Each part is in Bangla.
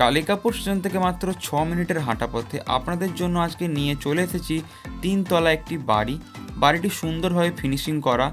কালিকাপুর স্টেশন থেকে মাত্র ছ মিনিটের হাঁটা পথে আপনাদের জন্য আজকে নিয়ে চলে এসেছি তিনতলা একটি বাড়ি। বাড়িটি সুন্দরভাবে ফিনিশিং করা।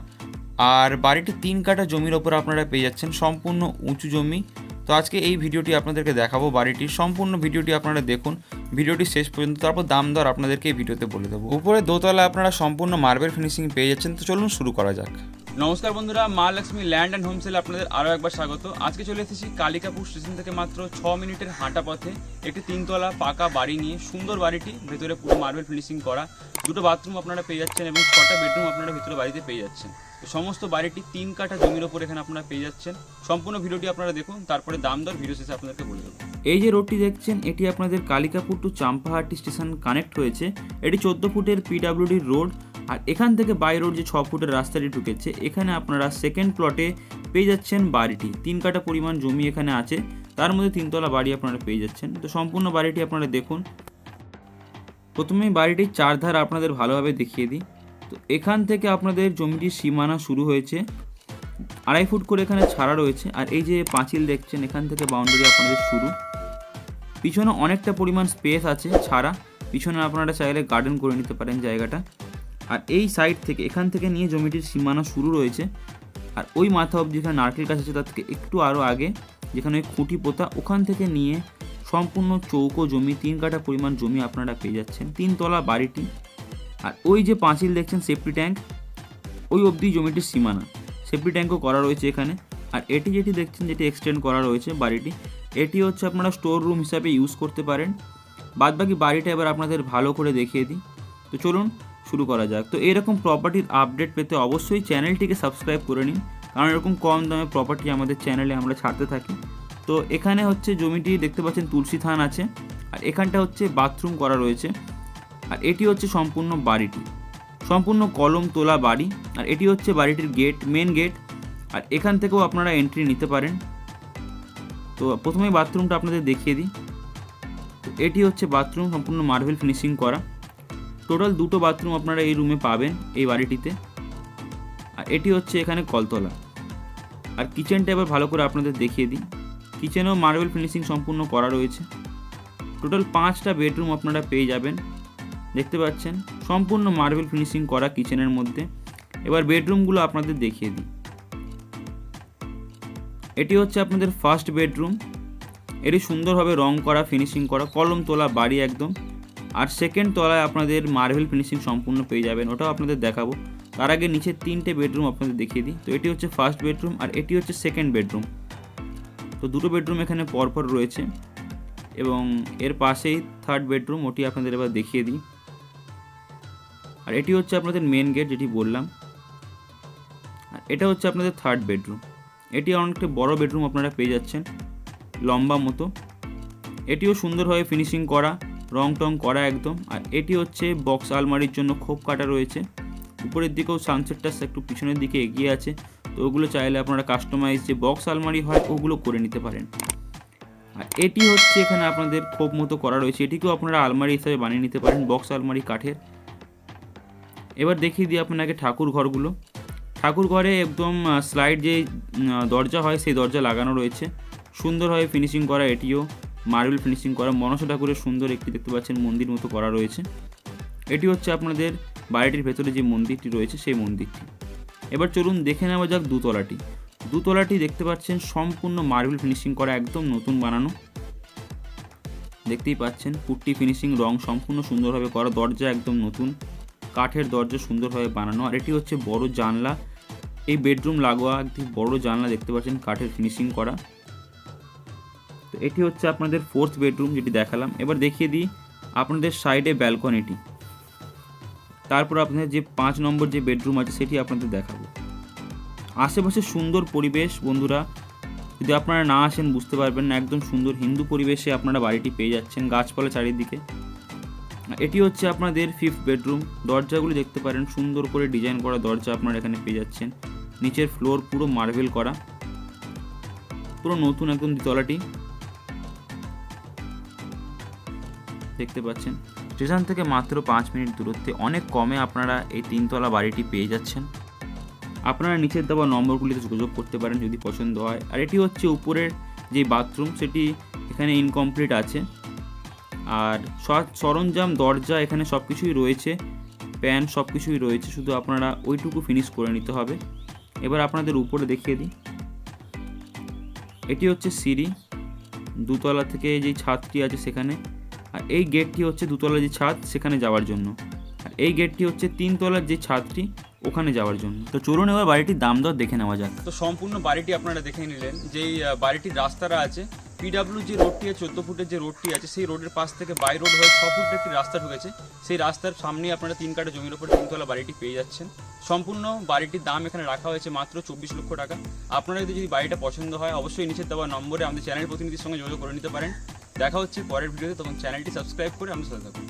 আর বাড়িটি তিন কাঠা জমির ওপর আপনারা পেয়ে যাচ্ছেন সম্পূর্ণ উঁচু জমি। তো আজকে এই ভিডিওটি আপনাদেরকে দেখাবো বাড়িটির। সম্পূর্ণ ভিডিওটি আপনারা দেখুন। ভিডিওটি শেষ পর্যন্ত, তারপর দাম দর আপনাদেরকে এই ভিডিওতে বলে দেবো। উপরে দোতলা আপনারা সম্পূর্ণ মার্বেল ফিনিশিং পেয়ে যাচ্ছেন। তো চলুন শুরু করা যাক। নমস্কার বন্ধুরা, মা লক্ষ্মী ল্যান্ড অ্যান্ড হোমসেল আপনাদের আরও একবার স্বাগত। আজকে চলে এসেছি কালিকাপুর স্টেশন থেকে মাত্র ছ মিনিটের হাঁটা পথে একটি তিনতলা পাকা বাড়ি নিয়ে। সুন্দর বাড়িটি, ভেতরে পুরো মার্বেল ফিনিশিং করা। দুটো বাথরুম আপনারা পেয়ে যাচ্ছেন এবং ছটা বেডরুম আপনারা ভিতরে বাড়িতে পেয়ে যাচ্ছেন। সমস্ত বাড়িটি তিন কাঠা জমির ওপর এখানে আপনারা পেয়ে যাচ্ছেন। সম্পূর্ণ ভিডিওটি আপনারা দেখুন, তারপরে দাম দর ভিডিও শেষে আপনাদেরকে বলে দেবো। এই যে রোডটি দেখছেন, এটি আপনাদের Kalikapur to Champahati station connect হয়েছে। এটি চোদ্দ ফুটের পিডাব্লিউডির রোড আর এখান থেকে বাই রোড যে ছ ফুটের রাস্তাটি ঢুকেছে, এখানে আপনারা সেকেন্ড প্লটে পেয়ে যাচ্ছেন বাড়িটি। তিন কাটা পরিমাণ জমি এখানে আছে, তার মধ্যে তিনতলা বাড়ি আপনারা পেয়ে যাচ্ছেন। তো সম্পূর্ণ বাড়িটি আপনারা দেখুন। প্রথমেই বাড়িটির চারধার আপনাদের ভালোভাবে দেখিয়ে দিই। তো এখান থেকে আপনাদের জমিটির সীমানা শুরু হয়েছে। আড়াই ফুট করে এখানে ছাড়া রয়েছে, আর এই যে পাঁচিল দেখছেন, এখান থেকে বাউন্ডারি আপনাদের শুরু। পিছনে অনেকটা পরিমাণ স্পেস আছে ছাড়া। পিছনে আপনারা চাইলে গার্ডেন করে নিতে পারেন জায়গাটা। আর এই সাইড থেকে, এখান থেকে নিয়ে জমিটির সীমানা শুরু রয়েছে। আর ওই মাথা অবধি যেখানে নারকেল গাছ আছে, তার থেকে একটু আরও আগে যেখানে ওই খুঁটি পোতা, ওখান থেকে নিয়ে সম্পূর্ণ চৌকো জমি, তিন কাঠা পরিমাণ জমি আপনারা পেয়ে যাচ্ছেন। তিনতলা বাড়িটি। আর ওই যে পাঁচিল দেখছেন সেফটি ট্যাঙ্ক ওই অবধি জমিটির সীমানা। সেফটি ট্যাঙ্কও করা রয়েছে এখানে। আর এটি যেটি দেখছেন, যেটি এক্সটেন্ড করা রয়েছে বাড়িটি, এটি হচ্ছে আপনারা স্টোর রুম হিসাবে ইউজ করতে পারেন। বাদবাকি বাড়িটা এবার আপনাদের ভালো করে দেখিয়ে দিই। তো চলুন শুরু করা যাক। তো এরকম প্রপার্টির আপডেট পেতে অবশ্যই চ্যানেলটিকে সাবস্ক্রাইব করে নিন। কারণ এরকম কম দামে প্রপার্টি আমাদের চ্যানেলে আমরা ছাড়তে থাকি। তো এখানে হচ্ছে জমিটি দেখতে পাচ্ছেন তুলসী থান আছে। আর এখানটা হচ্ছে বাথরুম করা রয়েছে। আর এটি হচ্ছে সম্পূর্ণ বাড়িটি। সম্পূর্ণ কলম তোলা বাড়ি। আর এটি হচ্ছে বাড়িটির গেট মেন গেট আর এখান থেকেও আপনারা এন্ট্রি নিতে পারেন। তো প্রথমে বাথরুমটা আপনাদের দেখিয়ে দিই। এটি হচ্ছে বাথরুম সম্পূর্ণ মার্বেল ফিনিশিং করা। টোটাল দুটো বাথরুম আপনারা এই রুমে পাবেন, এই বাড়িটিতে। আর এটি হচ্ছে এখানে কলতলা। আর কিচেনটা এবার ভালো করে আপনাদের দেখিয়ে দিই। কিচেনেও মার্বেল ফিনিশিং সম্পূর্ণ করা রয়েছে। টোটাল পাঁচটা বেডরুম আপনারা পেয়ে যাবেন। দেখতে পাচ্ছেন, সম্পূর্ণ মার্বেল ফিনিশিং করা কিচেনের মধ্যে। এবার বেডরুমগুলো আপনাদের দেখিয়ে দিই। এটি হচ্ছে আপনাদের ফার্স্ট বেডরুম এটি সুন্দরভাবে রং করা ফিনিশিং করা, কলম তোলা, বাড়ি একদম। আর সেকেন্ড তলায় আপনাদের মার্বেল ফিনিশিং সম্পূর্ণ পেয়ে যাবেন, ওটাও আপনাদের দেখাবো। তার আগে নিচে তিনটে বেডরুম আপনাদের দেখিয়ে দিই। তো এটি হচ্ছে ফার্স্ট বেডরুম আর এটি হচ্ছে সেকেন্ড বেডরুম তো দুটো বেডরুম এখানে পরপর রয়েছে এবং এর পাশেই থার্ড বেডরুম ওটি আপনাদের এবার দেখিয়ে দিই। আর এটি হচ্ছে আপনাদের মেন গেট যেটি বললাম। আর এটা হচ্ছে আপনাদের থার্ড বেডরুম এটি অনেকটা বড় বেডরুম আপনারা পেয়ে যাচ্ছেন, লম্বা মতো। এটিও সুন্দরভাবে ফিনিশিং করা। রং টং করা একদম। আর এটি হচ্ছে বক্স আলমারির জন্য খোপ কাটা রয়েছে। উপরের দিকেও সানসেটটা একটু পিছনের দিকে এগিয়ে আছে। তো ওগুলো চাইলে আপনারা কাস্টমাইজ যে বক্স আলমারি হয়, ওগুলো করে নিতে পারেন। আর এটি হচ্ছে এখানে আপনাদের খোপ মতো করা রয়েছে। এটিকেও আপনারা আলমারি হিসাবে বানিয়ে নিতে পারেন, বক্স আলমারি, কাঠের। এবার দেখিয়ে দিই আপনাকে ঠাকুর ঘরগুলো। ঠাকুর ঘরে একদম স্লাইড যে দরজা হয়, সেই দরজা লাগানো রয়েছে। সুন্দরভাবে ফিনিশিং করা এটিও। মার্বেল ফিনিশিং করা, মনসা ঠাকুরের সুন্দর একটি দেখতে পাচ্ছেন মন্দির মতো করা রয়েছে। এটি হচ্ছে আপনাদের বাড়িটির ভেতরে যে মন্দিরটি রয়েছে, সেই মন্দিরটি। এবার চলুন দেখে নেওয়া যাক দুতলাটি। দুতলাটি দেখতে পাচ্ছেন সম্পূর্ণ মার্বেল ফিনিশিং করা, একদম নতুন বানানো। দেখতেই পাচ্ছেন পুট্টি ফিনিশিং, রং সম্পূর্ণ সুন্দরভাবে করা, দরজা একদম নতুন, কাঠের দরজা সুন্দরভাবে বানানো। আর এটি হচ্ছে বড় জানলা। এই বেডরুম লাগোয়া একটি বড় জানলা দেখতে পাচ্ছেন কাঠের ফিনিশিং করা। তো এটি হচ্ছে আপনাদের ফোর্থ বেডরুম যেটি দেখালাম। এবার দেখিয়ে দিই আপনাদের সাইডে ব্যালকনিটি তারপর আপনাদের যে পাঁচ নম্বর যে বেডরুম আছে, সেটি আপনাদের দেখাবো। আশেপাশে সুন্দর পরিবেশ, বন্ধুরা। যদি আপনারা না আসেন, বুঝতে পারবেন না, একদম সুন্দর হিন্দু পরিবেশে আপনারা বাড়িটি পেয়ে যাচ্ছেন গাছপালা চারিদিকে। এটি হচ্ছে আপনাদের ফিফথ বেডরুম দরজাগুলো দেখতে পারেন, সুন্দর করে ডিজাইন করা দরজা আপনারা এখানে পেয়ে যাচ্ছেন। নিচের ফ্লোর পুরো মার্বেল করা। পুরো নতুন একদম দ্বিতলাটি দেখতে পাচ্ছেন। স্টেশন থেকে মাত্র পাঁচ মিনিট দূরত্বে অনেক কমে আপনারা এই তিনতলা বাড়িটি পেয়ে যাচ্ছেন। আপনারা নিচের দেওয়া নম্বরগুলিতে যোগাযোগ করতে পারেন যদি পছন্দ হয়। আর এটি হচ্ছে উপরের যে বাথরুম, সেটি এখানে ইনকমপ্লিট আছে। আর সরঞ্জাম, দরজা, এখানে সব কিছুই রয়েছে। প্যান সব কিছুই রয়েছে। শুধু আপনারা ওইটুকু ফিনিশ করে নিতে হবে। এবার আপনাদের উপরে দেখিয়ে দিই। এটি হচ্ছে সিঁড়ি। দুতলা থেকে যে ছাদটি আছে সেখানে আর এই গেটটি হচ্ছে দুতলার যে ছাদ সেখানে যাওয়ার জন্য। আর এই গেটটি হচ্ছে তিনতলার যে ছাদটি ওখানে যাওয়ার জন্য। তো চলুন এবার বাড়িটির দাম দর দেখে নেওয়া যাক। তো সম্পূর্ণ বাড়িটি আপনারা দেখে নিলেন, যেই বাড়িটির রাস্তাটা আছে পিডাব্লিউ যে রোডটি আছে চোদ্দ ফুটের যে রোডটি আছে, সেই রোডের পাশ থেকে বাই রোড হয়ে ছ ফুটের একটি রাস্তা ঢুকেছে। সেই রাস্তার সামনে আপনারা তিন কাটা জমির উপর তিনতলা বাড়িটি পেয়ে যাচ্ছেন। সম্পূর্ণ বাড়িটির দাম এখানে রাখা হয়েছে মাত্র চব্বিশ লক্ষ টাকা। আপনারা যদি যদি বাড়িটা পছন্দ হয়, অবশ্যই নিচে দেওয়া নম্বরে আমাদের চ্যানেল প্রতিনিধির সঙ্গে যোগাযোগ করে নিতে পারেন। দেখা হচ্ছে পরের ভিডিওতে তখন চ্যানেলটি সাবস্ক্রাইব করে আমি সাথে থাকুন।